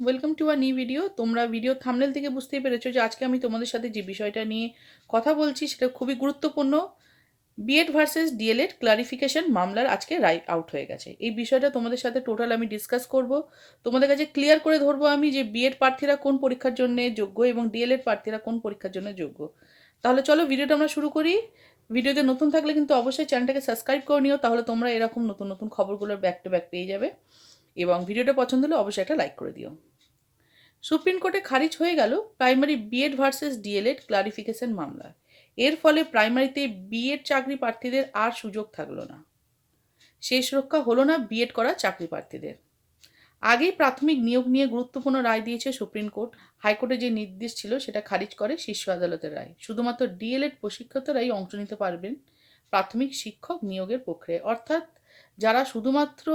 Welcome to a new video তোমরা video thumbnail থেকে বুঝতেই পেরেছ যে আজকে আমি তোমাদের সাথে যে বিষয়টা নিয়ে কথা বলছি, সেটা খুবই গুরুত্বপূর্ণ। বিএড ভার্সেস ডিএলএড ক্লারিফিকেশন মামলার আজকে রাইট আউট হয়ে গেছে। এই বিষয়টা তোমাদের সাথে টোটাল আমি ডিসকাস করব। তোমাদের কাছে ক্লিয়ার করে ধরবো আমি যে বিএড প্রার্থীরা কোন পরীক্ষার জন্য যোগ্য এবং ডিএলএড প্রার্থীরা কোন পরীক্ষার জন্য যোগ্য। তাহলে চলো ভিডিওটা আমরা শুরু করি। ভিডিওতে নতুন থাকলে কিন্তু অবশ্যই চ্যানেলটাকে সাবস্ক্রাইব করে নিও, তাহলে তোমরা এরকম নতুন নতুন খবরগুলোর ব্যাক টু ব্যাক পেয়ে যাবে। এবং ভিডিওটা পছন্দ হলে অবশ্যই একটা লাইক করে দিও। সুপ্রিম কোর্টে খারিজ হয়ে গেল primary BEd versus DElEd clarification মামলা। এর ফলে প্রাইমারিতে বিএড চাকরি প্রার্থীদের আর সুযোগ থাকল না। শেষ রক্ষা হলো না বিএড করা চাকরি প্রার্থীদের। আগেই প্রাথমিক নিয়োগ নিয়ে গুরুত্বপূর্ণ রায় দিয়েছে সুপ্রিম কোর্ট হাইকোর্টে যে নির্দেশ ছিল সেটা খারিজ করে শীর্ষ আদালতের রায়। শুধুমাত্র ডিএলএড প্রশিক্ষিতরাই অংশ নিতে পারবেন প্রাথমিক শিক্ষক নিয়োগের প্রক্রিয়ায়। অর্থাৎ যারা শুধুমাত্র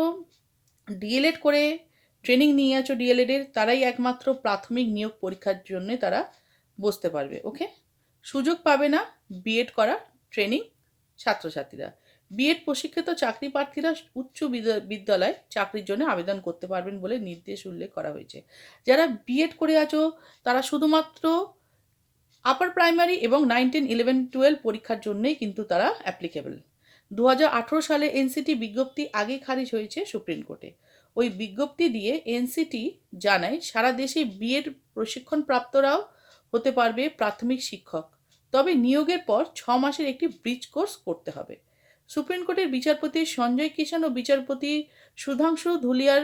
ডিএলএড করে ট্রেনিং নিয়ে আছো ডিএলএডের তারাই একমাত্র প্রাথমিক নিয়োগ পরীক্ষার জন্য তারা বসতে পারবে ওকে সুযোগ পাবে না বিএড করা ট্রেনিং ছাত্রছাত্রীরা। বিএড প্রশিক্ষিত চাকরি প্রার্থীরা উচ্চ বিদ্যা- বিদ্যালয় চাকরির জন্য আবেদন করতে পারবেন বলে নির্দেশ উল্লেখ করা হয়েছে। যারা বিএড করে আছো, তারা শুধুমাত্র আপার প্রাইমারি এবং নাইন টেন ইলেভেন টুয়েলভ পরীক্ষার জন্যই কিন্তু তারা অ্যাপ্লিকেবল দু হাজার আঠেরো সালে এনসিটি বিজ্ঞপ্তি আগেই খারিজ হয়েছে সুপ্রিম কোর্টে। ওই বিজ্ঞপ্তি দিয়ে এনসিটি জানায়, সারা দেশে বিএড প্রশিক্ষণ প্রাপ্তরাও হতে পারবে প্রাথমিক শিক্ষক। তবে নিয়োগের পর ছ মাসের একটি ব্রিজ কোর্স করতে হবে। সুপ্রিম কোর্টের বিচারপতি সঞ্জয় কিষাণ ও বিচারপতি সুধাংশু ধুলিয়ার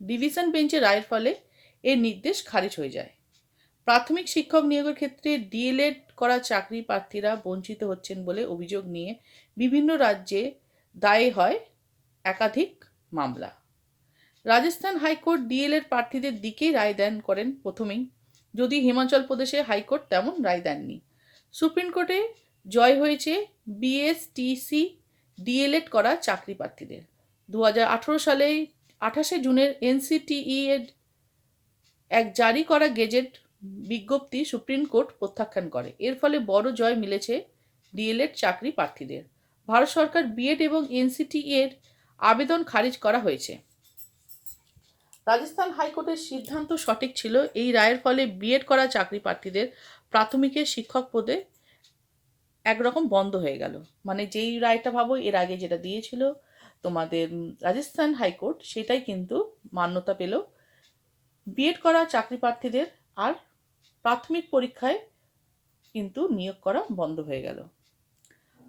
ডিভিশন বেঞ্চে রায়ের ফলে এর নির্দেশ খারিজ হয়ে যায়। প্রাথমিক শিক্ষক নিয়োগের ক্ষেত্রে ডিএলএড করা চাকরি প্রার্থীরা বঞ্চিত হচ্ছেন বলে অভিযোগ নিয়ে বিভিন্ন রাজ্যে দায়ে হয় একাধিক মামলা। রাজস্থান হাইকোর্ট ডিএলএড প্রার্থীদের দিকেই রায় দেন করেন প্রথমেই। যদি হিমাচল প্রদেশে হাইকোর্ট তেমন রায় দেননি। সুপ্রিম কোর্টে জয় হয়েছে বিএসটিসি ডিএলএড করা চাকরি প্রার্থীদের। দু হাজার আঠারো সালে আঠাশে জুনের এনসিটিই এর এক জারি করা গেজেট বিজ্ঞপ্তি সুপ্রিম কোর্ট প্রত্যাখ্যান করে। এর ফলে বড় জয় মিলেছে ডিএলএড চাকরি প্রার্থীদের। ভারত সরকার বিএড এবং এনসিটি এর আবেদন খারিজ করা হয়েছে। রাজস্থান হাইকোর্টের সিদ্ধান্ত সঠিক ছিল। এই রায়ের ফলে বিএড করা চাকরি প্রার্থীদের প্রাথমিকের শিক্ষক পদে একরকম বন্ধ হয়ে গেল। মানে যেই রায়টা ভাবো, এর আগে যেটা দিয়েছিল তোমাদের রাজস্থান হাইকোর্ট, সেটাই কিন্তু মান্যতা পেল। বিএড করা চাকরি প্রার্থীদের আর প্রাথমিক পরীক্ষায় কিন্তু নিয়োগ করা বন্ধ হয়ে গেল।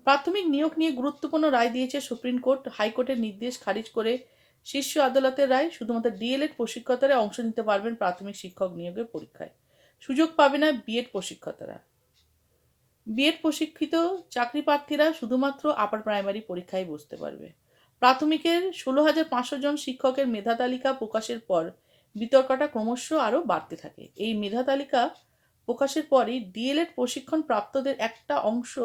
প্রাথমিক নিয়োগ নিয়ে গুরুত্বপূর্ণ রায় দিয়েছে সুপ্রিম কোর্ট। হাইকোর্টের নির্দেশ খারিজ করে শীর্ষ আদালতের রায় শুধুমাত্র ডিএলএড প্রশিক্ষকরা অংশ নিতে পারবেন প্রাথমিক শিক্ষক নিয়োগের পরীক্ষায়। সুযোগ পাবে না বিএড প্রশিক্ষকরা। বিএড প্রশিক্ষিত চাকরি প্রার্থীরা শুধুমাত্র আপার প্রাইমারি পরীক্ষায় বসতে পারবে। প্রাথমিকের ষোলো হাজার পাঁচশো জন শিক্ষকের মেধা তালিকা প্রকাশের পর বিতর্কটা ক্রমশ আরও বাড়তে থাকে। এই মেধা তালিকা প্রকাশের পরই ডিএলএড প্রশিক্ষণ প্রাপ্তদের একটা অংশ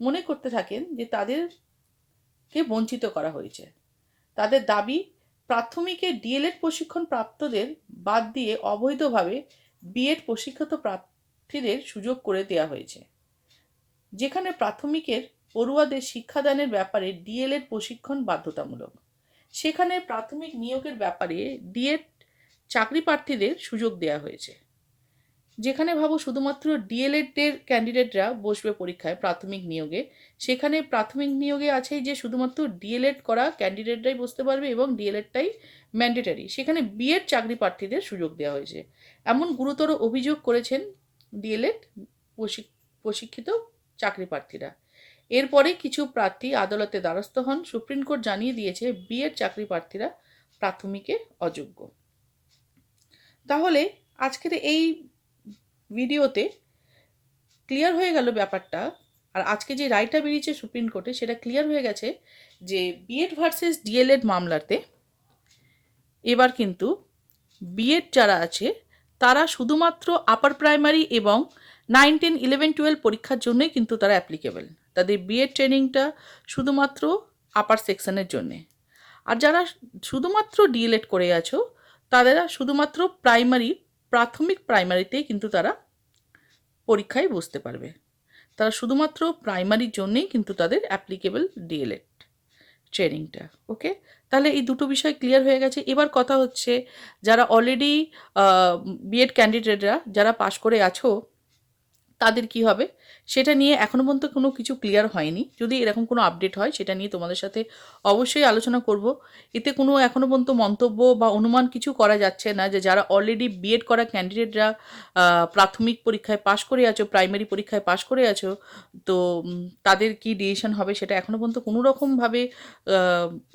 মনে করতে থাকেন যে তাদেরকে বঞ্চিত করা হয়েছে। তাদের দাবি, প্রাথমিকে ডিএলএড প্রশিক্ষণ প্রাপ্তদের বাদ দিয়ে অবৈধভাবে বিএড প্রশিক্ষিত প্রার্থীদের সুযোগ করে দেওয়া হয়েছে। যেখানে প্রাথমিকের পড়ুয়াদের শিক্ষাদানের ব্যাপারে ডিএলএড প্রশিক্ষণ বাধ্যতামূলক। সেখানে প্রাথমিক নিয়োগের ব্যাপারে ডিএড চাকরি প্রার্থীদের সুযোগ দেওয়া হয়েছে। যেখানে ভাবো শুধুমাত্র ডিএলএড এর ক্যান্ডিডেটরা বসবে পরীক্ষায় প্রাথমিক নিয়োগে, সেখানে প্রাথমিক নিয়োগে আছে যে শুধুমাত্র ডিএলএড করা ক্যান্ডিডেটরাই বসতে পারবে এবং ডিএলএডটাই ম্যান্ডেটারি। সেখানে বিএড চাকরি প্রার্থীদের সুযোগ দেওয়া হয়েছে। এমন গুরুতর অভিযোগ করেছেন ডিএলএড প্রশিক্ষিত চাকরি প্রার্থীরা। এরপরে কিছু প্রার্থী আদালতে দ্বারস্থ হন। সুপ্রিম কোর্ট জানিয়ে দিয়েছে, বিএড চাকরি প্রার্থীরা প্রাথমিকে অযোগ্য। তাহলে আজকের এই ভিডিওতে ক্লিয়ার হয়ে গেল ব্যাপারটা। আর আজকে যে রায়টা বেরিয়েছে সুপ্রিম কোর্টে, সেটা ক্লিয়ার হয়ে গেছে যে বিএড ভার্সেস ডিএলএড মামলাতে এবার কিন্তু বিএড যারা আছে, তারা শুধুমাত্র আপার প্রাইমারি এবং নাইন টেন ইলেভেন টুয়েলভ পরীক্ষার জন্যই কিন্তু তারা অ্যাপ্লিকেবল তাদের বিএড ট্রেনিংটা শুধুমাত্র আপার সেকশনের জন্যে। আর যারা শুধুমাত্র ডিএলএড করে আছো তারা শুধুমাত্র প্রাইমারি প্রাথমিক প্রাইমারিতেই কিন্তু তারা পরীক্ষায় বসতে পারবে। তারা শুধুমাত্র প্রাইমারির জন্যেই কিন্তু তাদের অ্যাপ্লিকেবল ডিএলএড ট্রেনিংটা ওকে তাহলে এই দুটো বিষয় ক্লিয়ার হয়ে গেছে। এবার কথা হচ্ছে, যারা অলরেডি বিএড ক্যান্ডিডেটরা যারা পাশ করে আছো তাদের কি হবে? সেটা নিয়ে এখনও পর্যন্ত কোনো কিছু ক্লিয়ার হয়নি। যদি এরকম কোনো আপডেট হয়, সেটা নিয়ে তোমাদের সাথে অবশ্যই আলোচনা করব। এতে কোনো এখনও পর্যন্ত মন্তব্য বা অনুমান কিছু করা যাচ্ছে না যে যারা অলরেডি বিএড করা ক্যান্ডিডেটরা প্রাথমিক পরীক্ষায় পাশ করে আছো প্রাইমারি পরীক্ষায় পাশ করে আছো, তো তাদের কি ডিসিশন হবে সেটা এখনও পর্যন্ত কোনো রকমভাবে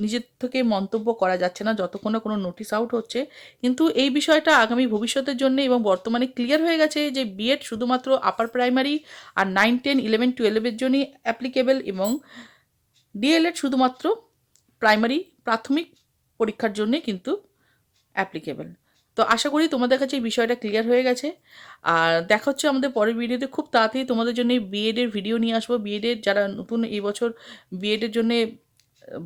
নিজের থেকে মন্তব্য করা যাচ্ছে না, যতক্ষণ না কোনো নোটিশ আউট হচ্ছে। কিন্তু এই বিষয়টা আগামী ভবিষ্যতের জন্য এবং বর্তমানে ক্লিয়ার হয়ে গেছে যে বিএড শুধুমাত্র আপার প্রাইমারি আর নাইন টেন ইলেভেন টুয়েলভের জন্যই অ্যাপ্লিকেবল এবং ডিএলএড শুধুমাত্র প্রাইমারি প্রাথমিক পরীক্ষার জন্যে কিন্তু অ্যাপ্লিকেবল তো আশা করি তোমাদের কাছে এই বিষয়টা ক্লিয়ার হয়ে গেছে। আর দেখা হচ্ছে আমাদের পরের ভিডিওতে খুব তাড়াতাড়ি তোমাদের জন্য বিএডের ভিডিও নিয়ে আসব। বিএডের যারা নতুন এই বছর বিএডের জন্যে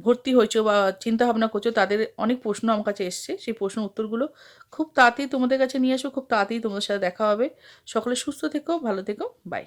ভর্তি হয়েছো বা চিন্তা ভাবনা করছ, তাদের অনেক প্রশ্ন আমার কাছে এসছে। সেই প্রশ্ন উত্তরগুলো খুব তাড়াতাড়ি তোমাদের কাছে নিয়ে আসব খুব তাড়াতাড়ি তোমাদের সাথে দেখা হবে। সকলে সুস্থ থেকো, ভালো থেকো বাই